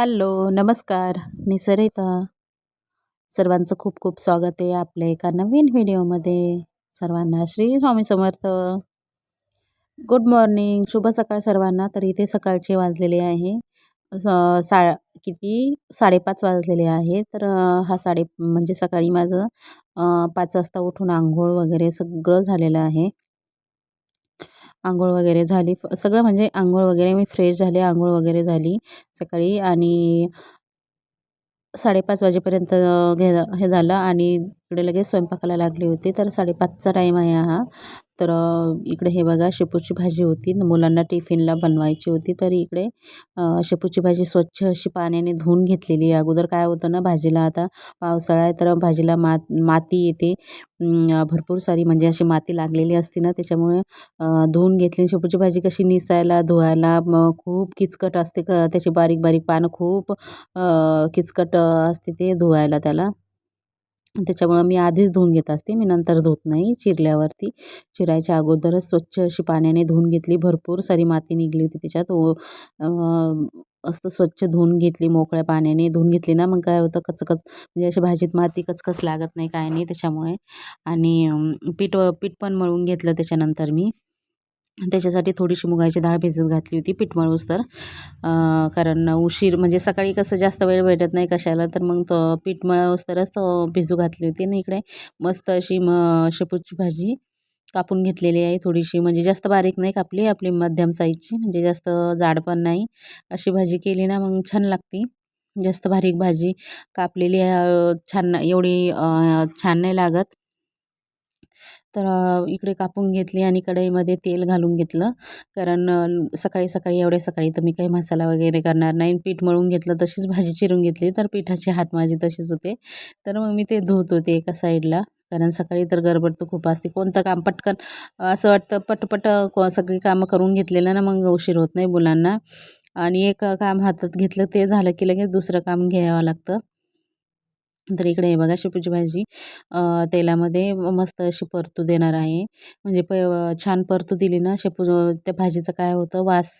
Hello नमस्कार. मी सरिता. सर्वांचं खूप खूप स्वागत आहे आपल्या एका नवीन व्हिडिओमध्ये. सर्वांना श्री स्वामी समर्थ. गुड मॉर्निंग शुभ सकाळ सर्वांना. तर इथे सकाळचे वाजलेले आहे. सा किती? साडेपाच वाजलेले आहे. तर हा साडे म्हणजे सकाळी माझं पाच वाजता उठून आंघोळ वगैरे सगळं झालेलं आहे. आंघोळ वगैरे झाली. सगळं म्हणजे आंघोळ वगैरे मी फ्रेश झाले आंघोळ वगैरे झाली सकाळी आणि साडेपाच वाजेपर्यंत घे हे झालं आणि इकडे लगेच स्वयंपाकाला लागली होती. तर साडेपाचचा टाईम आहे हा. तर इकडे हे बघा शेपूची भाजी होती. मुलांना टिफिनला बनवायची होती. तर इकडे शेपूची भाजी स्वच्छ अशी पाण्याने धुवून घेतलेली अगोदर काय होतं ना भाजीला आता पावसाळा आहे तर भाजीला मात माती येते. भरपूर सारी म्हणजे अशी माती लागलेली असते ना त्याच्यामुळे धुवून घेतली. शेपूची भाजी कशी निसायला धुवायला मग खूप किचकट असते. क त्याची बारीक बारीक पानं खूप किचकट असते ते धुवायला त्याला. त्याच्यामुळं मी आधीच धुवून घेत असते. मी नंतर धुत नाही. चिरल्यावरती चिरायच्या अगोदरच स्वच्छ अशी पाण्याने धुवून घेतली भरपूर. सारी माती निघली होती त्याच्यात. मस्त स्वच्छ धुवून घेतली मोकळ्या पाण्याने धुवून घेतली ना. मग काय होतं कचकच म्हणजे अशी भाजीत माती कचकच लागत नाही काय नाही त्याच्यामुळे. आणि पीठ पीठ पण मळून घेतलं त्याच्यानंतर मी. त्याच्यासाठी थोडीशी मुगाची डाळ भिजत घातली होती पीठ मळूस तर कारण उशीर म्हणजे सकाळी कसं जास्त वेळ भेटत नाही कशाला तर मग तो पीठ मळूस तरच भिजू घातली होती आणि इकडे. मस्त अशी म शेपूची भाजी कापून घेतलेली आहे थोडीशी म्हणजे जास्त बारीक नाही कापली आपली मध्यम साईजची म्हणजे जास्त जाड पण नाही. अशी भाजी केली ना मग छान लागते. जास्त बारीक भाजी कापलेली छान एवढी छान नाही लागत. तर इकडे कापून घेतली आणि कढईमध्ये तेल घालून घेतलं. कारण सकाळी सकाळी एवढ्या सकाळी तर मी काही मसाला वगैरे करणार नाही. पीठ मळून घेतलं तशीच भाजी चिरून घेतली. तर पिठाचे हात माझे तसेच होते. तर मग मी ते धुत होते एका साईडला. कारण सकाळी तर गडबड तर खूप असते. कोणतं काम पटकन असं वाटतं पटपट सगळी कामं करून घेतलेलं ना मग उशीर होत नाही मुलांना. आणि एक काम हातात घेतलं ते झालं की लगेच दुसरं काम घ्यावं लागतं. तर इकडे हे बघा शेपूची भाजी. तेलामध्ये मस्त अशी परतू देणार आहे. म्हणजे प छान परतू दिली ना शेपू त्या भाजीचं काय होतं वास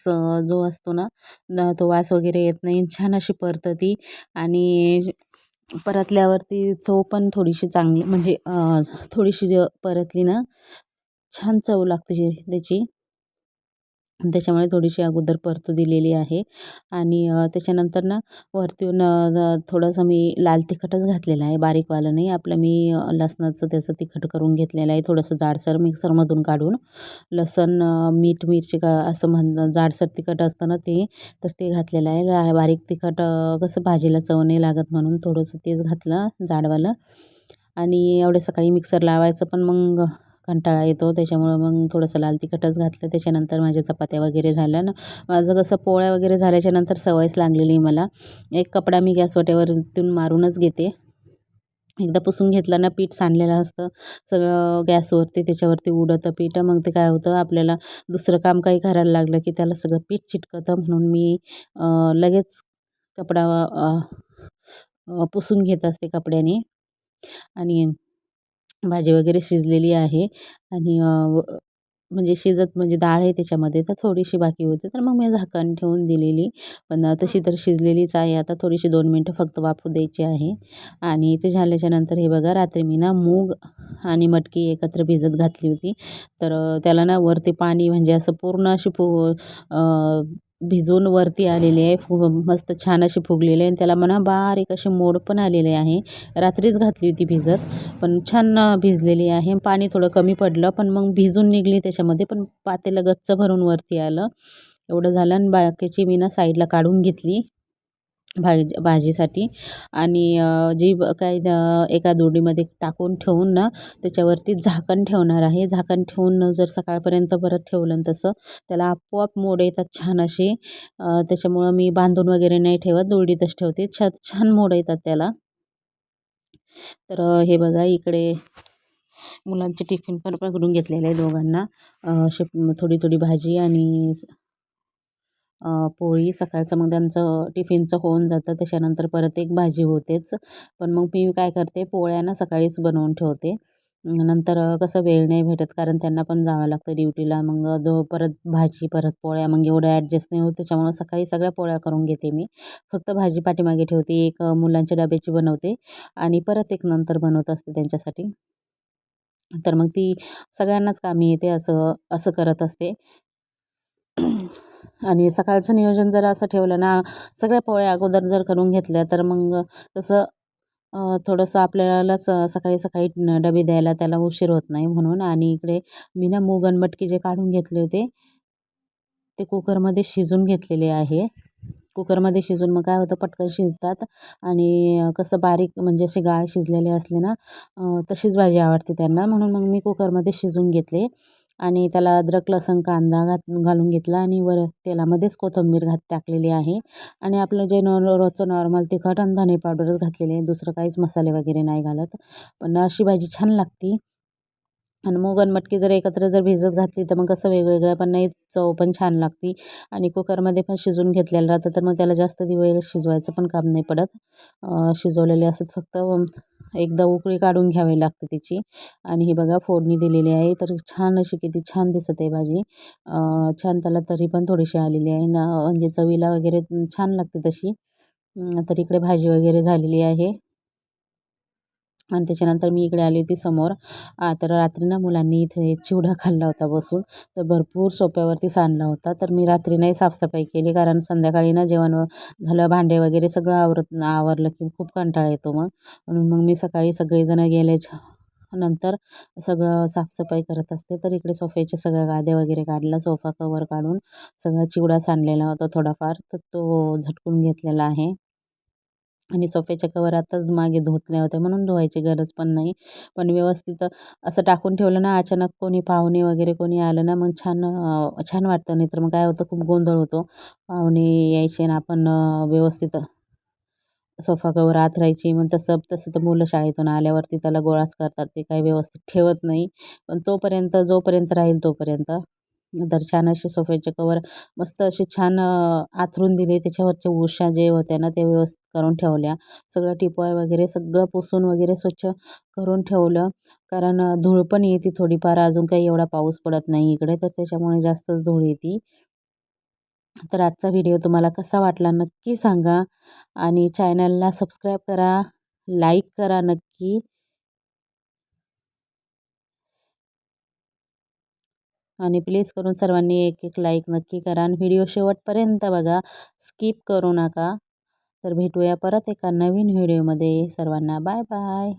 जो असतो ना तो वास वगैरे येत नाही. छान अशी परतं ती. आणि परतल्यावरती चव पण थोडीशी चांगली म्हणजे थोडीशी ज परतली ना छान चव लागते त्याची. त्याच्यामुळे थोडीशी अगोदर परतू दिलेली आहे. आणि त्याच्यानंतर ना वरतून थोडंसं मी लाल तिखटच घातलेलं आहे बारीकवालं नाही. आपलं मी लसणाचं त्याचं तिखट करून घेतलेलं आहे थोडंसं जाडसर मिक्सरमधून काढून. लसण मीठ मिरची का असं म्हण जाडसर तिखट असतं ना ते तर ते घातलेलं आहे. बारीक तिखट कसं भाजीला चव नाही लागत म्हणून थोडंसं तेच घातलं जाडवालं. आणि एवढे सकाळी मिक्सर लावायचं पण मग कंटाळा येतो. त्याच्यामुळं मग थोडंसं लाल तिखटच घातलं. त्याच्यानंतर माझ्या चपात्या वगैरे झाल्या ना. माझं कसं पोळ्या वगैरे झाल्याच्यानंतर सवयच लागलेली मला. एक कपडा मी गॅस वाट्यावरतून मारूनच घेते. एकदा पुसून घेतलं ना पीठ सांडलेलं असतं. सगळं गॅसवरती त्याच्यावरती उडतं पीठ. मग ते काय होतं आपल्याला दुसरं काम काही करायला लागलं की त्याला सगळं पीठ चिटकतं. म्हणून मी लगेच कपडा पुसून घेत असते कपड्याने. आणि भाजी वगैरे शिजलेली आहे आणि म्हणजे शिजत म्हणजे डाळ आहे त्याच्यामध्ये तर थोडीशी बाकी होती तर मग मी झाकण ठेवून दिलेली. पण तशी तर शिजलेलीच आहे. आता थोडीशी दोन मिनटं फक्त वाफू द्यायची आहे. आणि ते झाल्याच्यानंतर हे बघा रात्री मी ना मूग आणि मटकी एकत्र भिजत घातली होती. तर त्याला ना वरती पाणी म्हणजे असं पूर्ण अशी फु भिजून वरती आलेली आहे. फु मस्त छान अशी फुगलेली आहे. आणि त्याला म्हणा बारीक असे मोड पण आलेले आहे. रात्रीच घातली होती भिजत पण छान भिजलेली आहे. पाणी थोडं कमी पडलं पण मग भिजून निघली त्याच्यामध्ये पण पातेलं गच्च भरून वरती आलं. एवढं झालं आणि बाकीची मी ना साईडला काढून घेतली. भाजी भाजीसाठी. आणि जी काय एका दोडीमध्ये टाकून ठेवून ना त्याच्यावरती झाकण ठेवणार आहे. झाकण ठेवून जर सकाळपर्यंत परत ठेवलं तसं त्याला आपोआप मोड येतात छान असे. त्याच्यामुळं मी बांधून वगैरे नाही ठेवत दोडीतच ठेवते. छ छान मोड येतात त्याला. तर हे बघा इकडे मुलांचे टिफिन पण पकडून घेतलेले आहे दोघांना. अशी थोडी थोडी भाजी आणि पोळी सकाळचं मग त्यांचं टिफिनचं होऊन जातं त्याच्यानंतर परत एक भाजी होतेच. पण मग मी काय करते पोळ्या ना सकाळीच बनवून ठेवते. नंतर कसं वेळ नाही भेटत कारण त्यांना पण जावं लागतं ड्युटीला. मग दो परत भाजी परत पोळ्या मग एवढं ॲडजस्ट नाही होत. त्याच्यामुळं सकाळी सगळ्या पोळ्या करून घेते मी. फक्त भाजी पाठीमागे ठेवते एक मुलांच्या डब्याची बनवते आणि परत एक नंतर बनवत असते त्यांच्यासाठी. तर मग ती सगळ्यांनाच कामी येते असं असं करत असते. आणि सकाळचं नियोजन जर असं ठेवलं ना सगळ्या पोळ्या अगोदर जर करून घेतल्या तर मग कसं थोडंसं आपल्यालाच सकाळी सकाळी डबे द्यायला त्याला उशीर होत नाही म्हणून. आणि इकडे मी ना मूग आणि मटकी जे काढून घेतले होते ते कुकरमध्ये शिजून घेतलेले आहे. कुकरमध्ये शिजून मग काय होतं पटकन शिजतात. आणि कसं बारीक म्हणजे असे गाळ शिजलेले असले ना तशीच भाजी आवडते त्यांना. म्हणून मग मी कुकरमध्ये शिजून घेतले. आणि त्याला अद्रक लसूण कांदा घात घालून घेतला आणि वर तेलामध्येच कोथिंबीर घात टाकलेली आहे. आणि आपलं जे नॉ रोजचं नॉर्मल तिखट आणि धने पावडरच घातलेले आहे. दुसरं काहीच मसाले वगैरे नाही घालत. पण अशी भाजी छान लागते. आणि मूग आणि मटकी जर एकत्र जर भिजत घातली तर मग कसं वेगवेगळं पण नाही चव पण छान लागते. आणि कुकरमध्ये पण शिजून घेतलेलं राहतं तर मग त्याला जास्त दिवस शिजवायचं पण काम नाही पडत. शिजवलेले असतात फक्त एकदा उकळी काढून घ्यावी लागते तिची. आणि ही बघा फोडणी दिलेली आहे तर छान अशी किती छान दिसत आहे भाजी. छान त्याला तरी पण थोडीशी आलेली आहे. ना म्हणजे चवीला वगैरे छान लागते तशी. तर इकडे भाजी वगैरे झालेली आहे. आणि त्याच्यानंतर मी इकडे आली होती समोर. तर रात्री ना मुलांनी इथे चिवडा खाल्ला होता बसून. तर भरपूर सोप्यावरती सांडला होता. तर मी रात्री नाही साफसफाई केली कारण संध्याकाळी ना जेवण झालं भांडे वगैरे सगळं आवरत आवरलं की खूप कंटाळा येतो मग. म्हणून मग मी सकाळी सगळेजणं गेले. नंतर सगळं साफसफाई करत असते. तर इकडे सोफ्याचे सगळ्या गादे वगैरे काढला सोफा कवर काढून सगळा चिवडा सांडलेला होता थोडाफार. तर तो झटकून घेतलेला आहे. आणि सोफ्याच्या कवर आताच मागे धुतल्या होत्या म्हणून धुवायची गरज पण नाही. पण व्यवस्थित असं टाकून ठेवलं ना अचानक कोणी पाहुणे वगैरे कोणी आलं ना मग छान छान वाटतं. नाही तर मग काय होतं खूप गोंधळ होतो. पाहुणे यायचे ना आपण व्यवस्थित सोफा कवर आथरायची मग तसं तसं तर मुलं शाळेतून आल्यावरती त्याला गोळाच करतात. ते काही व्यवस्थित ठेवत नाही. पण तोपर्यंत जोपर्यंत राहील तोपर्यंत. तर छान असे सोफ्याचे कवर मस्त असे छान आथरून दिले. त्याच्यावरच्या उशा जे होत्या ना ते व्यवस्थित करून ठेवल्या. सगळं टिपॉय वगैरे सगळं पुसून वगैरे स्वच्छ करून ठेवलं. कारण धूळ पण येते थोडीफार. अजून काही एवढा पाऊस पडत नाही इकडे तर त्याच्यामुळे जास्तच धूळ येते. तर आजचा व्हिडिओ तुम्हाला कसा वाटला नक्की सांगा. आणि चॅनलला सबस्क्राईब करा लाईक करा नक्की. आणि प्लीज करून सर्वांनी एक एक लाईक नक्की करा. आणि व्हिडिओ शेवटपर्यंत बघा. स्किप करू नका. तर भेटूया परत एका नवीन व्हिडिओमध्ये सर्वांना बाय बाय